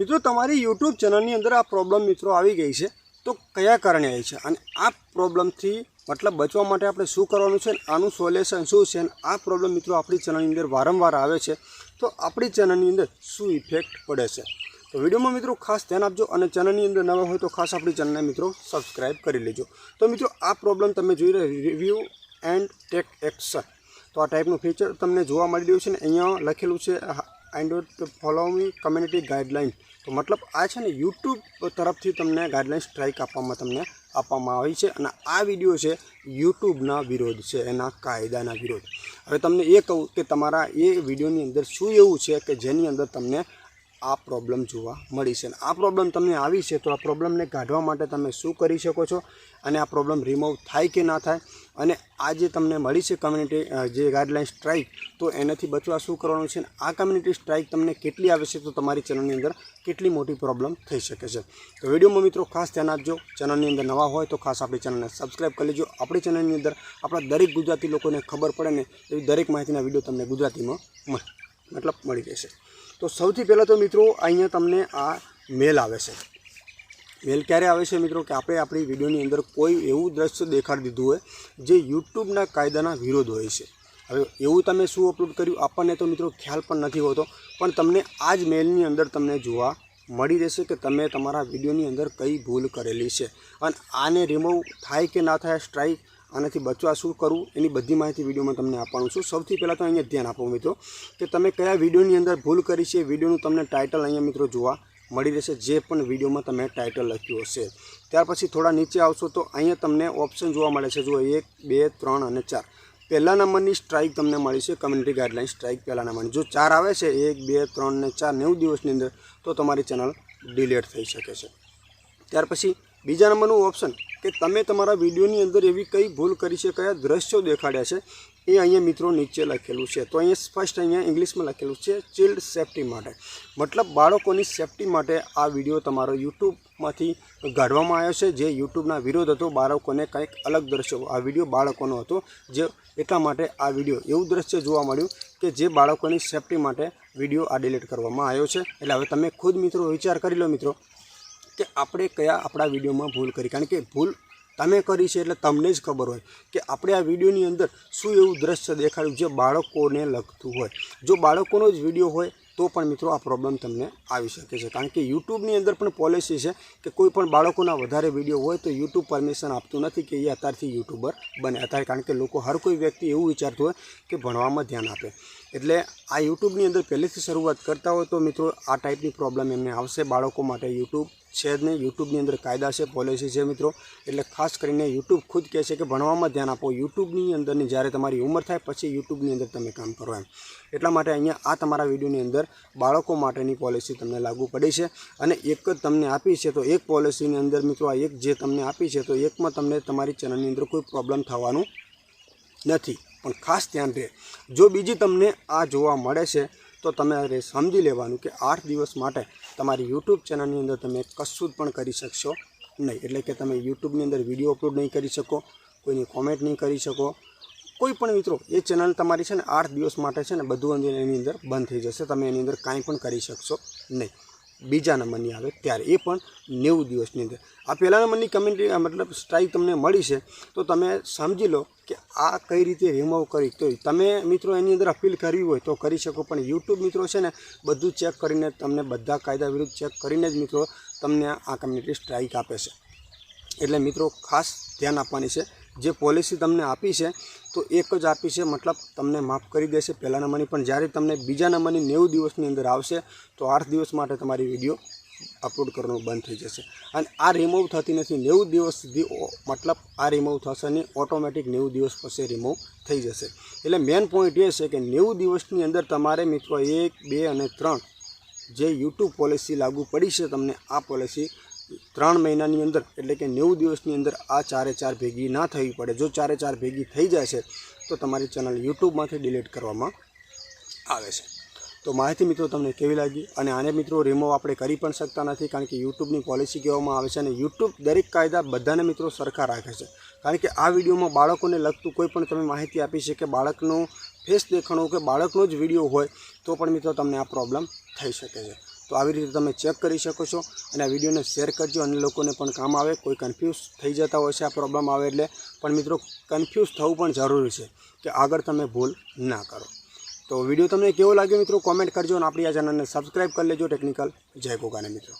મિત્રો, તમારી યુટ્યુબ ચેનલની અંદર આ પ્રોબ્લેમ મિત્રો આવી ગઈ છે. તો કયા કારણે આવી છે? અને આ પ્રોબ્લેમથી મતલબ બચવા માટે આપણે શું કરવાનું છે? આનું સોલ્યુશન શું છે? અને આ પ્રોબ્લેમ મિત્રો આપણી ચેનલની અંદર વારંવાર આવે છે. તો આપણી ચેનલની અંદર શું ઇફેક્ટ પડે છે? તો વિડીયોમાં મિત્રો ખાસ ધ્યાન આપજો અને ચેનલની અંદર નવા હોય તો ખાસ આપણી ચેનલને મિત્રો સબસ્ક્રાઈબ કરી લેજો. તો મિત્રો, આ પ્રોબ્લેમ તમે જોઈ રહ્યા રિવ્યૂ એન્ડ ટેક એક્શન તો આ ટાઈપનું ફીચર તમને જોવા મળી રહ્યું છે ને અહીંયા લખેલું છે don't follow me community guideline તો મતલબ આ છે ને યુટ્યુબ તરફથી તમને ગાઈડલાઇન સ્ટ્રાઇક આપવામાં તમને આપવામાં આવી છે અને આ વીડિયો છે યુટ્યુબના વિરોધ છે, એના કાયદાના વિરોધ. હવે તમને એ કહું કે તમારા એ વિડીયોની અંદર શું એવું છે કે જેની અંદર તમને આ પ્રોબ્લેમ જોવા મળી છે. આ પ્રોબ્લેમ તમને આવી છે તો આ પ્રોબ્લેમને કાઢવા માટે તમે શું કરી શકો છો અને આ પ્રોબ્લેમ રિમૂવ થાય કે ના થાય? અને આ જે તમને મળી છે કમ્યુનિટી જે ગાઈડલાઇન સ્ટ્રાઇક તો એનાથી બચવા શું કરવાનું છે? આ કમ્યુનિટી સ્ટ્રાઇક તમને કેટલી આવે છે તો તમારી ચેનલની અંદર કેટલી મોટી પ્રોબ્લેમ થઈ શકે છે. તો વિડીયોમાં મિત્રો ખાસ ધ્યાન આપજો. ચેનલની અંદર નવા હોય તો ખાસ આપણી ચેનલને સબસ્ક્રાઇબ કરી લેજો. આપણી ચેનલની અંદર આપણા દરેક ગુજરાતી લોકોને ખબર પડે ને એવી દરેક માહિતીના વીડિયો તમને ગુજરાતીમાં મળે. મતલબ મળી રહેશે. તો સૌથી પહેલાં તો મિત્રો અહીંયા તમને આ મેલ આવે છે. મેલ ક્યારે આવે છે મિત્રો? કે આપણે આપણી વિડીયોની અંદર કોઈ એવું દ્રશ્ય દેખાડી દીધું હોય, જે યુટ્યુબના કાયદાના વિરોધ હોય છે. હવે એવું તમે શું અપલોડ કર્યું? આપણને તો મિત્રો ખ્યાલ પણ નથી હોતો. પણ તમને આ જ મેલની અંદર તમને જોવા મળી રહેશે કે તમે તમારા વિડીયોની અંદર કઈ ભૂલ કરેલી છે. અને આને રિમૂવ થાય કે ના થાય સ્ટ્રાઇક આનાથી બચવા શું કરવું એની બધી માહિતી વિડીયોમાં તમને આપવાનું છું. સૌથી પહેલાં તો અહીંયા ધ્યાન આપો મિત્રો કે તમે કયા વિડીયોની અંદર ભૂલ કરી છે વિડીયોનું તમને ટાઇટલ અહીંયા મિત્રો જોવા મળી રહેશે, જે પણ વિડીયોમાં તમે ટાઇટલ લખ્યું હશે. ત્યાર પછી થોડા નીચે આવશો તો અહીંયા તમને ઓપ્શન જોવા મળે છે. જો એક, બે, ત્રણ અને ચાર. પહેલા નંબરની સ્ટ્રાઇક તમને મળી છે કમ્યુનિટી ગાઈડલાઇન સ્ટ્રાઇક પહેલા નંબરની. જો ચાર આવે છે, એક, બે, ત્રણ ને ચાર નેવું દિવસની અંદર તો તમારી ચેનલ ડિલેટ થઈ શકે છે. ત્યાર પછી બીજા નંબરનું ઓપ્શન કે તમે તમારા વિડીયોની અંદર એવી કઈ ભૂલ કરી છે, કયા દ્રશ્યો દેખાડ્યા છે, એ અહીંયા મિત્રો નીચે લખેલું છે. તો અહીંયા સ્પષ્ટ અહીંયા ઇંગ્લિશમાં લખેલું છે ચિલ્ડ સેફટી માટે. મતલબ બાળકોની સેફટી માટે આ વીડિયો તમારો યુટ્યુબમાંથી કાઢવામાં આવ્યો છે. જે યુટ્યુબના વિરોધ હતો, બાળકોને કંઈક અલગ દ્રશ્યો, આ વીડિયો બાળકોનો હતો, જે એટલા માટે આ વીડિયો, એવું દ્રશ્ય જોવા મળ્યું કે જે બાળકોની સેફટી માટે વીડિયો આ ડિલીટ કરવામાં આવ્યો છે. એટલે હવે તમે ખુદ મિત્રો વિચાર કરી લો મિત્રો કે આપણે કયા આપણા વિડીયોમાં ભૂલ કરી. કારણ કે ભૂલ તમે કરી છે એટલે તમને જ ખબર હોય કે આપણે આ વિડીયોની અંદર શું એવું દ્રશ્ય દેખાડ્યું જે બાળકોને લગતું હોય. જો બાળકોનો જ વીડિયો હોય તો પણ મિત્રો આ પ્રોબ્લેમ તમને આવી શકે છે. કારણ કે યુટ્યુબની અંદર પણ પોલિસી છે કે કોઈ પણ બાળકોના વધારે વીડિયો હોય તો યુટ્યુબ પરમિશન આપતું નથી કે એ અત્યારથી યુટ્યુબર બને. અત્યારે કારણ કે લોકો, હર કોઈ વ્યક્તિ એવું વિચારતું હોય કે ભણવામાં ધ્યાન આપે. એટલે આ યુટ્યુબની અંદર પહેલેથી શરૂઆત કરતા હોય તો મિત્રો આ ટાઈપની પ્રોબ્લેમ એમને આવશે. બાળકો માટે યુટ્યુબ છે જ નહીં. યુટ્યુબની અંદર કાયદા છે પોલિસી છે મિત્રો. એટલે ખાસ કરીને યુટ્યુબ ખુદ કહે છે કે ભણવામાં ધ્યાન આપો. યુટ્યુબની અંદરની જ્યારે તમારી ઉંમર થાય પછી યુટ્યુબની અંદર તમે કામ કરો એમ. એટલા માટે અહીંયા આ તમારા વિડીયોની અંદર બાળકો માટેની પોલિસી તમને લાગુ પડી છે. અને એક જ તમને આપી છે તો એક પોલિસીની અંદર મિત્રો આ એક જે તમને આપી છે તો એકમાં તમને તમારી ચેનલની અંદર કોઈ પ્રોબ્લેમ થવાનું નથી. પણ ખાસ ધ્યાન રહે જો બીજી તમને આ જોવા મળે છે, તો તમારે સમજી લેવાનું કે આઠ દિવસ માટે તમારી યુટ્યુબ ચેનલની અંદર તમે કશું જ પણ કરી શકશો નહીં. એટલે કે તમે યુટ્યુબની અંદર વીડિયો અપલોડ નહીં કરી શકો, કોઈની કોમેન્ટ નહીં કરી શકો. કોઈ પણ મિત્રો, એ ચેનલ તમારી છે ને આઠ દિવસ માટે છે ને બધું એની અંદર બંધ થઈ જશે. તમે એની અંદર કાંઈ પણ કરી શકશો નહીં. બીજા નંબરની આવે ત્યારે એ પણ નેવું દિવસની અંદર. આ પહેલા નંબરની કમ્યુનિટી મતલબ સ્ટ્રાઇક તમને મળી છે, તો તમે સમજી લો કે આ કઈ રીતે રિમૂવ કરી. તો તમે મિત્રો એની અંદર અપીલ કરવી હોય તો કરી શકો, પણ યુટ્યુબ મિત્રો છે ને, બધું ચેક કરીને તમને બધા કાયદા વિરુદ્ધ ચેક કરીને જ મિત્રો તમને આ કમ્યુનિટી સ્ટ્રાઇક આપે છે. એટલે મિત્રો ખાસ ધ્યાન આપવાની છે જે પોલિસી તમને આપી છે, તો એક જ આપી છે, મતલબ તમને માફ કરી દેશે. પહેલા નંબરની, પણ જ્યારે તમને બીજા નંબરની નેવું દિવસની અંદર આવશે, તો આઠ દિવસ માટે તમારી વીડિયો અપલોડ કરવાનું બંધ થઈ જશે. અને આ રિમૂવ થતી નથી. નેવું દિવસ સુધી મતલબ આ રિમૂવ થશે નહીં. ઓટોમેટિક નેવું દિવસ પછી રિમૂવ થઈ જશે. એટલે મેઇન પોઈન્ટ એ છે કે નેવું દિવસની અંદર તમારે મિત્રો એક, બે અને ત્રણ જે યુટ્યુબ પોલિસી લાગુ પડી છે, તમને આ પોલિસી ત્રણ મહિનાની અંદર, એટલે કે નેવું દિવસની અંદર આ ચારે ચાર ભેગી ના થવી પડે. જો ચારે ચાર ભેગી થઈ જાય છે, તો તમારી ચેનલ યુટ્યુબમાંથી ડિલીટ કરવામાં આવે છે. તો માહિતી મિત્રો તમને કેવી લાગી? અને આને મિત્રો રિમૂવ આપણે કરી પણ શકતા નથી, કારણ કે યુટ્યુબની પોલિસી કહેવામાં આવે છે અને યુટ્યુબ દરેક કાયદા બધાને મિત્રો સરખા રાખે છે. કારણ કે આ વિડીયોમાં બાળકોને લગતું કોઈ પણ તમે માહિતી આપી છે કે બાળકનું ફેસ દેખાણું કે બાળકનો જ વીડિયો હોય, તો પણ મિત્રો તમને આ પ્રોબ્લેમ થઈ શકે છે. તો આવી રીતે તમે ચેક કરી શકો છો અને આ વિડીયોને શેર કરજો. અને લોકોને પણ કામ આવે, કોઈ કન્ફ્યુઝ થઈ જતા હોય છે આ પ્રોબ્લેમ આવે એટલે. પણ મિત્રો કન્ફ્યુઝ થવું પણ જરૂરી છે કે આગળ તમે ભૂલ ના કરો. તો વીડિયો તમને કેવો લાગ્યો મિત્રો? કોમેન્ટ કરજો અને આપણી આ ચેનલને સબસ્ક્રાઈબ કરી લેજો. ટેકનિકલ જય ગોગાને મિત્રો.